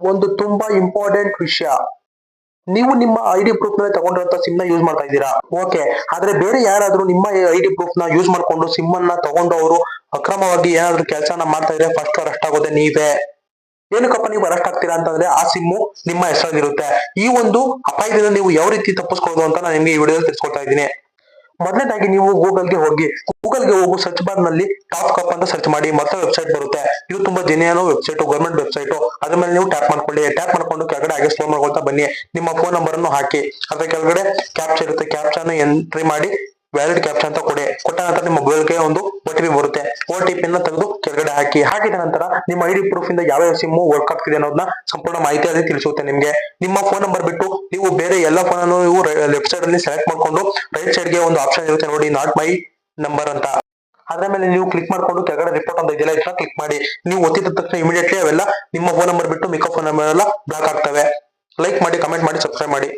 ಒಂದು ತುಂಬಾ ಇಂಪಾರ್ಟೆಂಟ್ ವಿಷಯ. ನೀವು ನಿಮ್ಮ ಐ ಡಿ ಪ್ರೂಫ್ನ ತಗೊಂಡಿರುವಂತ ಸಿಮ್ನ ಯೂಸ್ ಮಾಡ್ತಾ ಇದ್ದೀರಾ? ಓಕೆ ಆದ್ರೆ ಬೇರೆ ಯಾರಾದ್ರೂ ನಿಮ್ಮ ಐ ಡಿ ಪ್ರೂಫ್ನ ಯೂಸ್ ಮಾಡ್ಕೊಂಡು ಸಿಮ್ ಅನ್ನ ತಗೊಂಡು ಅವರು ಅಕ್ರಮವಾಗಿ ಏನಾದ್ರೂ ಕೆಲಸನ ಮಾಡ್ತಾ ಇದ್ರೆ ಫಸ್ಟ್ ಅರೆಸ್ಟ್ ಆಗೋದೇ ನೀವೇ. ಏನಕ್ಕಪ್ಪ ನೀವು ಅರೆಸ್ಟ್ ಆಗ್ತೀರಾ ಅಂತಂದ್ರೆ ಆ ಸಿಮ್ಮು ನಿಮ್ಮ ಹೆಸರಲ್ಲಿರುತ್ತೆ. ಈ ಒಂದು ಅಪಾಯದಿಂದ ನೀವು ಯಾವ ರೀತಿ ತಪ್ಪಿಸ್ಕೊಳ್ಳೋದು ಅಂತ ನಾನು ನಿಮಗೆ ಈ ವಿಡಿಯೋ ತಿಳಿಸ್ಕೊಡ್ತಾ ಇದ್ದೀನಿ. ಮೊದಲನೇದಾಗಿ ನೀವು ಗೂಗಲ್ಗೆ ಹೋಗಿ, ಗೂಗಲ್ಗೆ ಹೋಗು ಸರ್ಚ್ ಬಾರ್ನಲ್ಲಿ ಟಾಪ್ ಕಪ್ ಅಂತ ಸರ್ಚ್ ಮಾಡಿ, ಮತ್ತೆ ವೆಬ್ಸೈಟ್ ಬರುತ್ತೆ. ಇದು ತುಂಬಾ ಜನಿಯಾನೋ ವೆಬ್ಸೈಟ್ ಗವರ್ಮೆಂಟ್ ವೆಬ್ಸೈಟ್ ಅದ್ರ ಮೇಲೆ ನೀವು ಟ್ಯಾಪ್ ಮಾಡ್ಕೊಳ್ಳಿ. ಟ್ಯಾಪ್ ಮಾಡ್ಕೊಂಡು ಕೆಳಗಡೆ ಹಾಗೆ ಸ್ಲೋ ಮಾಡ್ಕೊಳ್ತಾ ಬನ್ನಿ. ನಿಮ್ಮ ಫೋನ್ ನಂಬರ್ ಅನ್ನು ಹಾಕಿ. ಅದ್ರ ಕೆಳಗಡೆ ಕ್ಯಾಪ್ಚಾ ಇರುತ್ತೆ. ಕ್ಯಾಪ್ಚರ್ ಎಂಟ್ರಿ ಮಾಡಿ ವ್ಯಾಲಿಡ್ ಕ್ಯಾಪ್ಚಾ ಅಂತ ಕೊಡಿ. ಕೊಟ್ಟ ನಂತರ ನಿಮ್ಮ ಮೊಬೈಲ್ಗೆ ಒಂದು ಒ ಬರುತ್ತೆ. ಒ ಟಿ ಪಿ ತೆಗೆದು ಕೆಳಗಡೆ ಹಾಕಿ. ಹಾಕಿದ ನಂತರ ನಿಮ್ಮ ಐಡಿ ಪ್ರೂಫ್ ಇಂದ ಯಾವ ಸಿಮ್ ವರ್ಕ್ ಆಗ್ತಿದೆ ಅನ್ನೋದನ್ನ ಸಂಪೂರ್ಣ ಮಾಹಿತಿ ಅಲ್ಲಿ ತಿಳಿಸುತ್ತೆ ನಿಮ್ಗೆ. ನಿಮ್ಮ ಫೋನ್ ನಂಬರ್ ಬಿಟ್ಟು ನೀವು ಬೇರೆ ಎಲ್ಲ ಫೋನ್ ಅನ್ನು ನೀವು ಲೆಫ್ಟ್ ಸೈಡ್ ಅಲ್ಲಿ ಸೆಲೆಕ್ಟ್ ಮಾಡ್ಕೊಂಡು ರೈಟ್ ಸೈಡ್ಗೆ ಒಂದು ಆಪ್ಷನ್ ಇರುತ್ತೆ ನೋಡಿ ನಾಟ್ ಮೈ ನಂಬರ್ ಅಂತ. ಅದರ ಮೇಲೆ ನೀವು ಕ್ಲಿಕ್ ಮಾಡ್ಕೊಂಡು ಕೆಳಗಡೆ ರಿಪೋರ್ಟ್ ಅಂತ ಇದೆಯಲ್ಲ, ಇದನ್ನ ಕ್ಲಿಕ್ ಮಾಡಿ. ನೀವು ಒತ್ತಿದ ತಕ್ಷಣ ಇಮಿಡಿಯೇಟ್ಲಿ ಅವೆಲ್ಲ ನಿಮ್ಮ ಫೋನ್ ನಂಬರ್ ಬಿಟ್ಟು ಮಿಕೋ ಫೋನ್ ನಂಬರ್ ಎಲ್ಲ ಬ್ಲಾಕ್ ಆಗ್ತವೆ. ಲೈಕ್ ಮಾಡಿ ಕಮೆಂಟ್ ಮಾಡಿ ಸಬ್ಸ್ಕ್ರೈಬ್ ಮಾಡಿ.